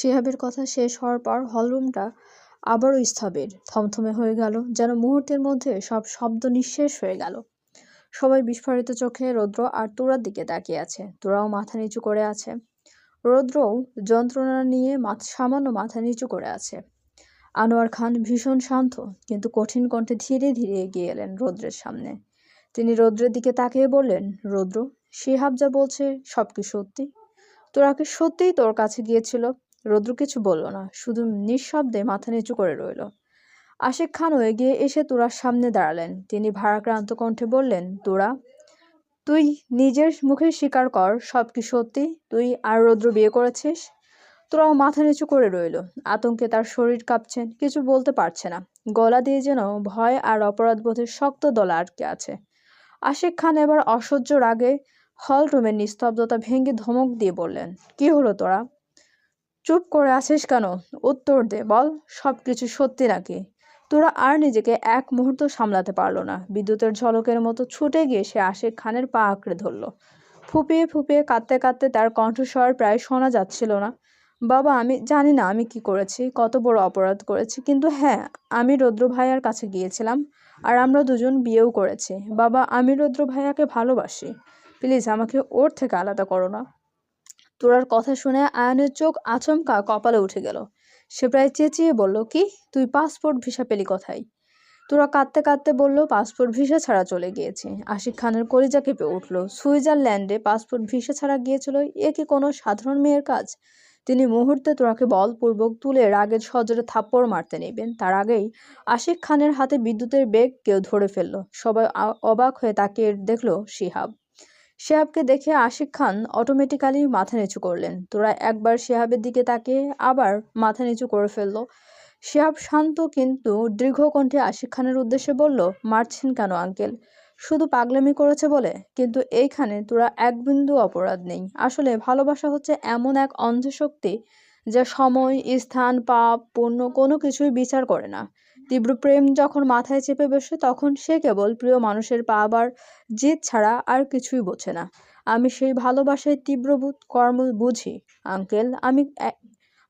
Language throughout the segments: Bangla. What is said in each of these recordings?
শিহাবের কথা শেষ হওয়ার পর হলরুমটা আবারও স্থবির, থমথমে হয়ে গেল, যেন মুহূর্তের মধ্যে সব শব্দ নিঃশেষ হয়ে গেল। সবাই বিস্ফোরিত চোখে রৌদ্র আর তোরার দিকে তাকিয়ে আছে। তোরাও মাথা নিচু করে আছে। রৌদ্রও যন্ত্রণা নিয়ে সামান্য মাথা নিচু করে আছে। আনোয়ার খান ভীষণ শান্ত, কিন্তু কঠিন কণ্ঠে ধীরে ধীরে এগিয়ে এলেন রৌদ্রের সামনে। তিনি রৌদ্রের দিকে তাকিয়ে বললেন, রৌদ্র শিহাব যা বলছে সব কি সত্যি? তোরা কি সত্যিই তোর কাছে গিয়েছিল? রৌদ্র কিছু বলল না, শুধু নিঃশব্দে মাথা নিচু করে রইল। আশিক খানও এগিয়ে এসে তোরার সামনে দাঁড়ালেন। তিনি ভারাক্রান্ত কণ্ঠে বললেন, তোরা, তুই নিজের মুখে স্বীকার কর সব কি সত্যি? তুই আর রৌদ্র বিয়ে করেছিস? তোরাও মাথা নিচু করে রইল। আতঙ্কে তার শরীর কাঁপছে, কিছু বলতে পারছে না। গলা দিয়ে যেন ভয় আর অপরাধবোধের শক্ত দলা আটকে আছে। আশিক খান এবার অসহ্য রাগে হল রুমের নিস্তব্ধতা ভেঙে ধমক দিয়ে বললেন, কি হলো তোরা? চুপ করে আছিস কেন? উত্তর দে, বল সব কিছু সত্যি নাকি? তোরা আর নিজেকে এক মুহূর্ত সামলাতে পারল না। বিদ্যুতের ঝলকের মতো ছুটে গিয়ে সে আশিক খানের পা আঁকড়ে ধরল। ফুপিয়ে ফুপিয়ে কাঁদতে কাঁদতে তার কণ্ঠস্বর প্রায় শোনা যাচ্ছিল না। বাবা, আমি জানি না আমি কি করেছি, কত বড় অপরাধ করেছি, কিন্তু হ্যাঁ আমি রৌদ্র ভাইয়ার কাছে গিয়েছিলাম আর আমরা দুজন বিয়েও করেছি। বাবা, আমি রৌদ্র ভাইয়াকে ভালোবাসি। প্লিজ, আমাকে ওর থেকে আলাদা করো না। তোরার কথা শুনে আয়নের চোখ আচমকা কপালে উঠে গেল। সে প্রায় চেঁচিয়ে বলল, কি? তুই পাসপোর্ট ভিসা পেলি কোথায়? তোরা কাঁদতে কাঁদতে বলল, পাসপোর্ট ভিসা ছাড়া চলে গিয়েছে। আশিক খানের কলিজা কেঁপে উঠল। সুইজারল্যান্ডে পাসপোর্ট ভিসা ছাড়া গিয়েছিল? এ কি কোনো সাধারণ মেয়ের কাজ? তিনি মুহূর্তে তোরাকে বলপূর্বক তুলে রাগের সজরে থাপ্পড় মারতে নেবেন। তার আগেই আশিক খানের হাতে বিদ্যুতের বেগ কেউ ধরে ফেলল। সবাই অবাক হয়ে তাকিয়ে দেখল শিহাব। শেহাবকে দেখে আশিক খান অটোমেটিক্যালি মাথা নিচু করলেন। তোরা একবার শেহাবের দিকে তাকিয়ে আবার মাথা নিচু করে ফেলল। শেহাব শান্ত কিন্তু দীর্ঘ কণ্ঠে আশিক খানের উদ্দেশ্যে বলল, মারছেন কেন আঙ্কেল? শুধু পাগলামি করেছে বলে? কিন্তু এইখানে তোরা এক বিন্দু অপরাধ নেই। আসলে ভালোবাসা হচ্ছে এমন এক অন্ধশক্তি যা সময়, স্থান, পাপ, পুণ্য কোনো কিছুই বিচার করে না। তীব্র প্রেম যখন মাথায় চেপে বসে, তখন সে কেবল প্রিয় মানুষের পাবার জিদ ছাড়া আর কিছুই বোঝে না। আমি সেই ভালোবাসায় তীব্র কর্ম বুঝি, আঙ্কেল। আমি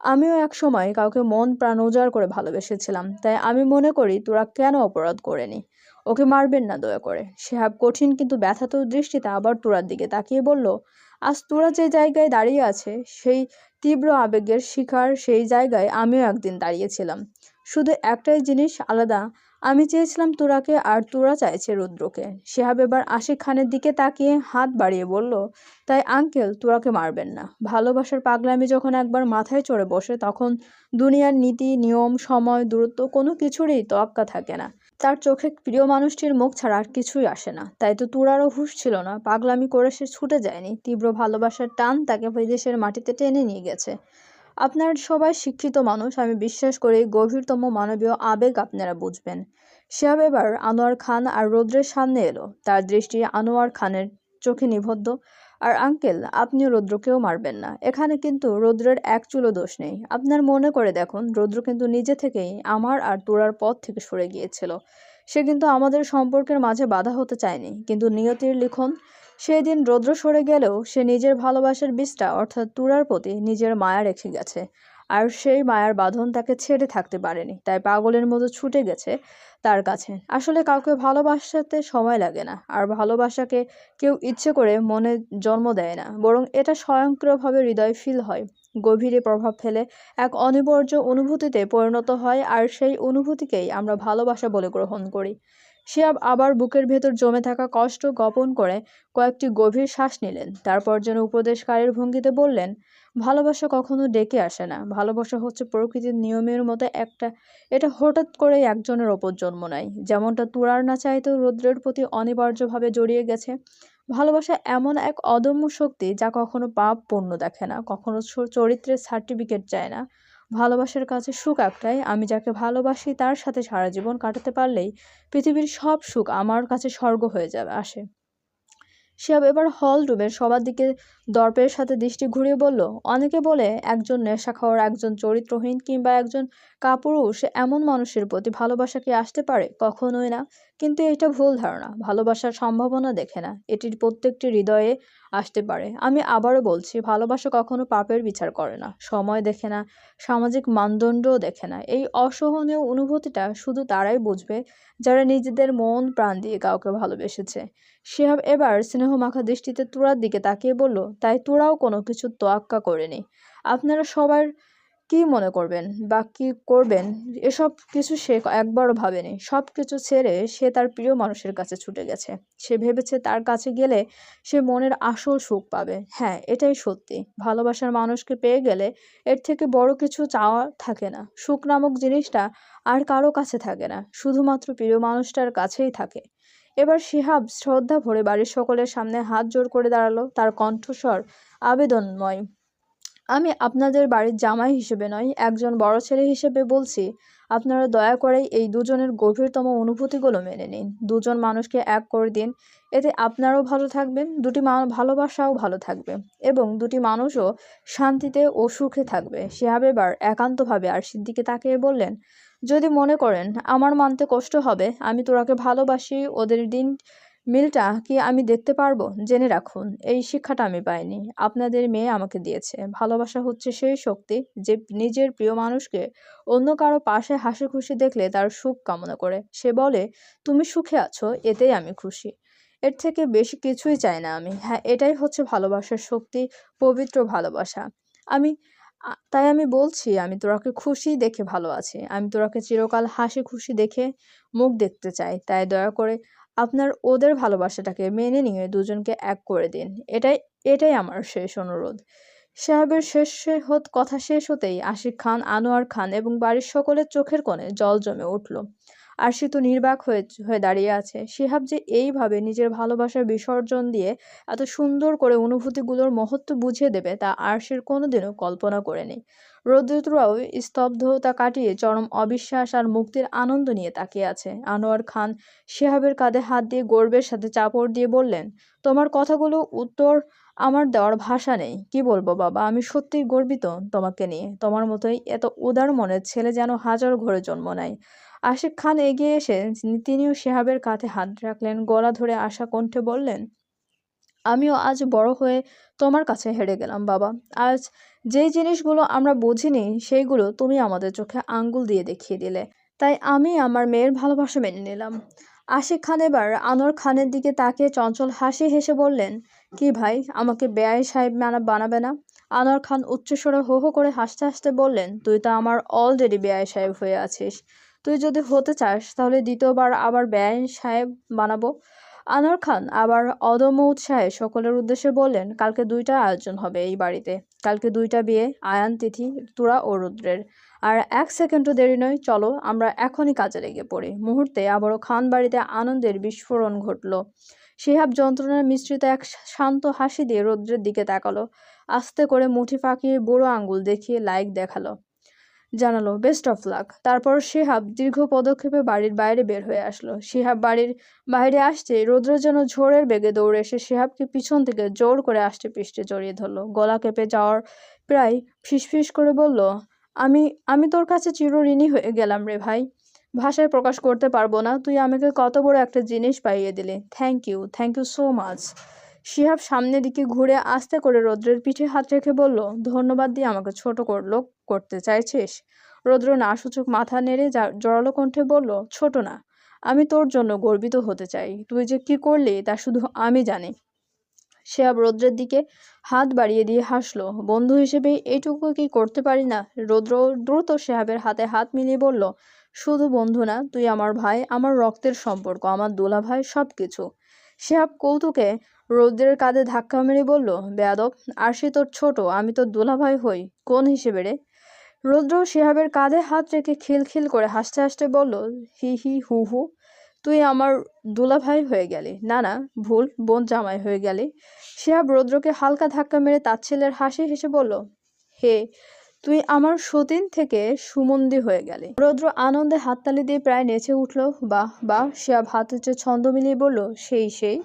আমিও এক সময় কাউকে মন প্রাণ উজাড় করে ভালোবেসেছিলাম। তাই আমি মনে করি, তোরা কেন অপরাধ করেনি ওকে মারবেন না দয়া করে। শেহাব কঠিন, কিন্তু ব্যথাত দৃষ্টিতে আবার তোরার দিকে তাকিয়ে বলল, আজ তোরা যে জায়গায় দাঁড়িয়ে আছে, সেই তীব্র আবেগের শিকার সেই জায়গায় আমিও একদিন দাঁড়িয়েছিলাম। শুধু একটাই জিনিস আলাদা। আমি চেয়েছিলাম তোরাকে আর তোরা চাইছে রুদ্রকে। শেহাব এবার আশিক খানের দিকে তাকিয়ে হাত বাড়িয়ে বলল, তাই আঙ্কেল, তোরাকে মারবেন না। ভালোবাসার পাগলামি যখন একবার মাথায় চড়ে বসে, তখন দুনিয়ার নীতি, নিয়ম, সময়, দূরত্ব কোনো কিছুরই তোয়াক্কা থাকে না। তার চোখে প্রিয় মানুষটির মুখ ছাড়া আর কিছুই আসে না। তাই তো তুরারও হুশ ছিল না। পাগলামি করে সে ছুটে যায়নি। তীব্র ভালোবাসার টান তাকে বিদেশের মাটিতে টেনে নিয়ে গেছে। আপনার সবাই শিক্ষিত মানুষ, আমি বিশ্বাস করি গভীরতম মানবীয় আবেগ আপনারা বুঝবেন। শিহাব এবার আনোয়ার খান আর রৌদ্রের সামনে এলো। তার দৃষ্টি আনোয়ার খানের চোখে নিবদ্ধ। আর আঙ্কেল আপনি রৌদ্রকেও মারবেন না। এখানে কিন্তু রৌদ্রের এক চুলো দোষ নেই। আপনার মনে করে দেখুন, রৌদ্র কিন্তু নিজে থেকেই আমার আর তোরার পথ থেকে সরে গিয়েছিল। সে কিন্তু আমাদের সম্পর্কের মাঝে বাধা হতে চায়নি। কিন্তু নিয়তির লিখন সেই দিন রৌদ্র সরে গেলেও সে নিজের ভালোবাসার বীজটা, অর্থাৎ তুরার প্রতি, নিজের মায়া রেখে গেছে। আর সেই মায়ার বাঁধন তাকে ছেড়ে থাকতে পারেনি, তাই পাগলের মতো ছুটে গেছে তার কাছে। আসলে কাউকে ভালোবাসাতে সময় লাগে না, আর ভালোবাসাকে কেউ ইচ্ছে করে মনে জন্ম দেয় না, বরং এটা স্বয়ংক্রিয়ভাবে হৃদয় ফিল হয়। গভীরে প্রভাব ফেলে এক অনিবার্য অনুভূতিতে পরিণত হয়, আর সেই অনুভূতিকেই আমরা ভালোবাসা বলে গ্রহণ করি। সে আবার বুকের ভেতর জমে থাকা কষ্ট গোপন করে কয়েকটি গভীর শ্বাস নিলেন। তারপর যেন উপদেশকারীর ভঙ্গিতে বললেন, ভালোবাসা কখনো ডেকে আসে না। ভালোবাসা হচ্ছে প্রকৃতির নিয়মের মতো একটা এটা হঠাৎ করে একজনের ওপর জন্ম নেয়। যেমনটা তুরার না চাইতেও রৌদ্রের প্রতি অনিবার্যভাবে জড়িয়ে গেছে। ভালোবাসা এমন এক অদম্য শক্তি যা কখনো পাপ পণ্য দেখে না, কখনো চরিত্রের সার্টিফিকেট চায় না। ভালোবাসার কাছে সুখ একটাই। আমি যাকে ভালোবাসি, তার সাথে সারা জীবন কাটাতে পারলেই পৃথিবীর সব সুখ আমার কাছে স্বর্গ হয়ে যাবে, আসে। শিয়াব এবার হল রুমের সবার দিকে দর্পের সাথে দৃষ্টি ঘুরিয়ে বলল, অনেকে বলে একজন নেশা খাওয়ার একজন চরিত্রহীন কিংবা একজন কাপুরুষ এমন মানুষের প্রতি ভালোবাসা কি আসতে পারে? কখনোই না। কিন্তু এটা ভুল ধারণা, ভালোবাসার সম্ভাবনা দেখে না। এটির প্রত্যেকটি হৃদয়ে আসতে পারে। আমি আবারও বলছি, ভালোবাসা কখনো পাপের বিচার করে না। সময় দেখে না, সামাজিক মানদণ্ডও দেখে না। এই অসহনীয় অনুভূতিটা শুধু তারাই বুঝবে যারা নিজেদের মন প্রাণ দিয়ে কাউকে ভালোবেসেছে। শিহাব এবার স্নেহমাখা দৃষ্টিতে তুরার দিকে তাকিয়ে বলল, তাই তোরাও কোনো কিছু তোয়াক্কা করেনি। আপনারা সবার কি মনে করবেন বা কি করবেন? এসব কিছু সে একবারও ভাবেনি। সব কিছু ছেড়ে সে তার প্রিয় মানুষের কাছে ছুটে গেছে। সে ভেবেছে তার কাছে গেলে সে মনের আসল সুখ পাবে। হ্যাঁ এটাই সত্যি। ভালোবাসার মানুষকে পেয়ে গেলে এর থেকে বড় কিছু চাওয়া থাকে না। সুখ নামক জিনিসটা আর কারও কাছে থাকে না। শুধুমাত্র প্রিয় মানুষটার কাছেই থাকে। এবার শিহাব শ্রদ্ধা ভরে বাড়ির সকলের সামনে হাত জোর করে দাঁড়াল। তার কণ্ঠস্বর আবেদনময়। আমি আপনাদের বাড়ির জামাই হিসেবে নয়, একজন বড় ছেলে হিসেবে বলছি। আপনারা দয়া করে এই দুজনের গভীরতম অনুভূতিগুলো মেনে নিন। দুজন মানুষকে এক করে দিন। এতে আপনারাও ভালো থাকবেন, দুটি ভালোবাসাও ভালো থাকবে এবং দুটি মানুষও শান্তিতে ও সুখে থাকবে। শিহাব এবার একান্তভাবে আরশির দিকে তাকিয়ে বললেন, যদি মনে করেন, আমার মানতে কষ্ট হবে, আমি তোরাকে ভালোবাসি, ওদের দিন মিলটা কি আমি দেখতে পারব? জেনে রাখুন, এই শিক্ষাটা আমি পাইনি। আপনাদের মেয়ে আমাকে দিয়েছে। ভালোবাসা হচ্ছে সেই শক্তি যে নিজের প্রিয় মানুষকে অন্য কারও পাশে হাসি খুশি দেখলে তার সুখ কামনা করে। সে বলে, তুমি সুখে আছো, এতেই আমি খুশি। এর থেকে বেশি কিছুই চাই না আমি। হ্যাঁ এটাই হচ্ছে ভালোবাসার শক্তি, পবিত্র ভালোবাসা। আমি তাই আমি বলছি, আমি তোরাকে খুশি দেখে ভালো আছি। আমি তোরাকে চিরকাল হাসি খুশি দেখে মুখ দেখতে চাই। তাই দয়া করে আপনার ওদের ভালোবাসাটাকে মেনে নিয়ে দুজনকে এক করে দিন। এটাই এটাই আমার শেষ অনুরোধ। সাহেবের শেষ কথা শেষ হতেই আশিক খান, আনোয়ার খান এবং বাড়ির সকলের চোখের কোণে জল জমে উঠল। আরশি তো নির্বাক হয়ে হয়ে দাঁড়িয়ে আছে। শিহাব যে এইভাবে নিজের ভালোবাসার বিসর্জন দিয়ে এত সুন্দর করে অনুভূতিগুলোর মহত্ব বুঝিয়ে দেবে, তা আরশির কোনোদিনও কল্পনা করেনি। রৌদ্রতুরাও স্তব্ধতা কাটিয়ে চরম অবিশ্বাস আর মুক্তির আনন্দ নিয়ে তাকিয়ে আছে। আনোয়ার খান শিহাবের কাঁধে হাত দিয়ে গর্বের সাথে চাপড় দিয়ে বললেন, তোমার কথাগুলো উত্তর আমার দেওয়ার ভাষা নেই। কি বলব বাবা, আমি সত্যিই গর্বিত তোমাকে নিয়ে। তোমার মতোই এত উদার মনের ছেলে যেন হাজার ঘরে জন্ম নেয়। আশিক খান এগিয়ে এসে তিনিও শিহাবের কাঁধে হাত রাখলেন। গলা ধরে আশা কণ্ঠে বললেন, আমিও আজ বড় হয়ে তোমার কাছে হেরে গেলাম, বাবা। আজ যেই জিনিসগুলো আমরা বুঝিনি, সেইগুলো তুমি আমাদের চোখে আঙ্গুল দিয়ে দেখিয়ে দিলে। তাই আমি আমার মেয়ের ভালোবাসা মেনে নিলাম। আশিক খান এবার আনোয়ার খানের দিকে তাকিয়ে চঞ্চল হাসি হেসে বললেন, কি ভাই, আমাকে বেআই সাহেব মানা, বানাবে না? আনোয়ার খান উচ্চস্বরে হো হো করে হাসতে হাসতে বললেন, তুই তো আমার অলরেডি বেআই সাহেব হয়ে আছিস। তুই যদি হতে চাস, তাহলে দ্বিতীয়বার আবার বেআই সাহেব বানাবো। আনোয়ার খান আবার অদম্য উৎসাহে সকলের উদ্দেশ্যে বললেন, কালকে দুইটা আয়োজন হবে এই বাড়িতে। কালকে দুইটা বিয়ে, আয়ান, তিথি, তুরা ও রুদ্রের। আর এক সেকেন্ডও দেরি নয়, চলো, আমরা এখনই কাজে লেগে পড়ি। মুহূর্তে আবারও খান বাড়িতে আনন্দের বিস্ফোরণ ঘটল। শিহাব যন্ত্রণার মিশ্রিত এক শান্ত হাসি দিয়ে রৌদ্রের দিকে তাকালো। আস্তে করে মুঠি ফাঁকিয়ে বুড়ো আঙ্গুল দেখিয়ে লাইক দেখাল। জানালো, বেস্ট অফ লাক। তারপর শিহাব দীর্ঘ পদক্ষেপে বাড়ির বাইরে বের হয়ে আসলো। শিহাব বাড়ির বাইরে আসতে রৌদ্র যেন ঝোড়ের বেগে দৌড়ে এসে শিহাবকে পিছন থেকে জোর করে আসতে পিষ্টে জড়িয়ে ধরলো। গলা কেঁপে যাওয়ার প্রায় ফিসফিস করে বলল, আমি আমি তোর কাছে চিরঋণী হয়ে গেলাম রে ভাই। ভাষায় প্রকাশ করতে পারব না। তুই আমাকে কত বড় একটা জিনিস পাইয়ে দিলি। Thank you thank you so much. Shihab সামনের দিকে ঘুরে আস্তে করে রৌদ্রের পিঠে হাত রেখে বলল, ধন্যবাদ দিয়ে আমাকে ছোট করল করতে চাইছিস? রৌদ্র না সূচক মাথা নেড়ে জোরালো কণ্ঠে বলল, ছোট না, আমি তোর জন্য গর্বিত হতে চাই। তুই যে কি করলি তা শুধু আমি জানি। শিহাব রৌদ্রের দিকে হাত বাড়িয়ে দিয়ে হাসলো, বন্ধু হিসেবে এইটুকু কি করতে পারি না? রৌদ্র দ্রুত শিহাবের হাতে হাত মিলিয়ে বলল, শুধু বন্ধু না, তুই আমার ভাই, আমার রক্তের সম্পর্ক, আমার দোলা ভাই সব কিছু শিহাব কৌতুকে রৌদ্রের কাঁধে ধাক্কা মেরে বলল, বেয়াদব আরশি তোর ছোট, আমি তোর দোলাভাই হই, কোন হিসেবে রে? রৌদ্র শিহাবের কাঁধে হাত রেখে খিলখিল করে হাসতে হাসতে বলল, হি হি, হু হু, তুই আমার দুলাভাই হয়ে গেলি। না না, ভুল, বোন জামাই হয়ে গেলি। শিহাব রৌদ্রকে হালকা ধাক্কা মেরে তার ছেলের হাসি হেসে বলল, হে, তুই আমার সতীন থেকে সুমন্দি হয়ে গেলি। রৌদ্র আনন্দে হাততালি দিয়ে প্রায় নেচে উঠল। বাহ বাহ শিহাব হাত ছন্দ মিলিয়ে বলল, সেই সেই।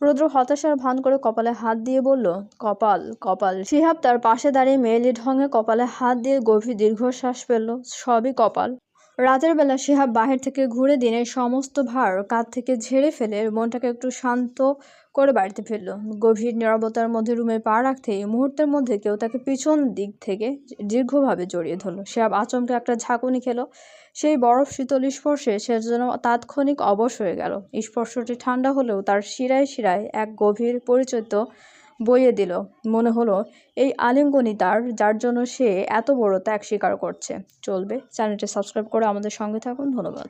রৌদ্র হতাশার ভান করে কপালে হাত দিয়ে বলল, কপাল কপাল। শিহাব তার পাশে দাঁড়িয়ে মেয়েলি ঢঙে কপালে হাত দিয়ে গভীর দীর্ঘশ্বাস ফেলল, সবই কপাল। রাতের বেলা শিহাব বাহির থেকে ঘুরে দিনের সমস্ত ভার কাঁধ থেকে ঝেড়ে ফেলে মনটাকে একটু শান্ত করে বাড়িতে ফিরল। গভীর নীরবতার মধ্যে রুমে পা রাখতেই মুহূর্তের মধ্যে কেউ তাকে পিছন দিক থেকে দীর্ঘভাবে জড়িয়ে ধরলো। শিহাব আচমকে একটা ঝাঁকুনি খেলো। সেই বরফ শীতল স্পর্শে সে যেন তাৎক্ষণিক অবশ হয়ে গেল। স্পর্শটি ঠান্ডা হলেও তার শিরায় শিরায় এক গভীর পরিচিত বইয়ে দিল। মনে হলো, এই আলিঙ্গনই তার, যার জন্য সে এত বড় ত্যাগ স্বীকার করছে। চলবে। চ্যানেলটি সাবস্ক্রাইব করে আমাদের সঙ্গে থাকুন। ধন্যবাদ।